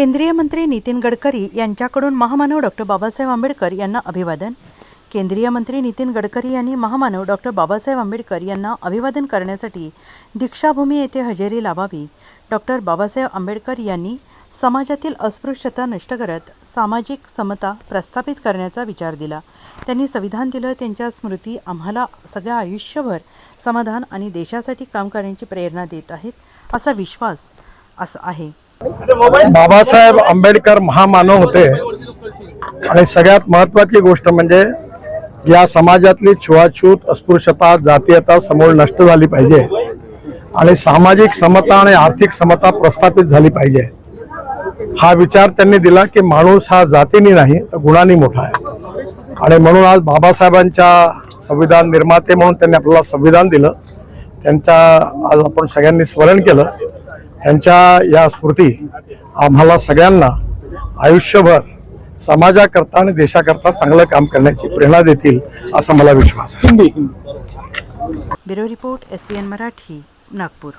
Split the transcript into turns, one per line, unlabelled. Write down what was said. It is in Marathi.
केंद्रीय मंत्री नितीन गडकरी यांच्याकडून महामानव डॉक्टर बाबासाहेब आंबेडकर यांना अभिवादन. केंद्रीय मंत्री नितीन गडकरी यांनी महामानव डॉक्टर बाबासाहेब आंबेडकर यांना अभिवादन करण्यासाठी दीक्षाभूमी येथे हजेरी लावावी. डॉक्टर बाबासाहेब आंबेडकर यांनी समाजातील अस्पृश्यता नष्ट करत सामाजिक समता प्रस्थापित करण्याचा विचार दिला. त्यांनी संविधान दिलं त्यांच्या स्मृती आम्हाला सगळ्या आयुष्यभर समाधान आणि देशासाठी काम करण्याची प्रेरणा देत आहेत असा विश्वास असा आहे.
बाबासाहेब आंबेडकर महामानव होते. आणि सगळ्यात महत्वाची गोष्ट म्हणजे या समाजातली छुआछूत अस्पृश्यता जातीयता समोर नष्ट झाली पाहिजे. आणि सामाजिक समता आणि आर्थिक समता प्रस्थापित झाली पाहिजे. हा विचार त्यांनी दिला की माणूस हा जातीने नाही तर गुणांनी मोठा आहे. आणि म्हणून आज बाबासाहेबांच्या संविधान निर्माते म्हणून त्यांनी आपल्याला संविधान दिलं. त्यांच्या आज आपण सगळ्यांनी स्मरण केलं. त्यांच्या या स्फूर्ती आम्हाला सगळ्यांना आयुष्यभर समाजाकरता आणि देशाकरता चांगलं काम करण्याची प्रेरणा देतील असा मला विश्वास आहे.
Bureau report S Marathi Nagpur.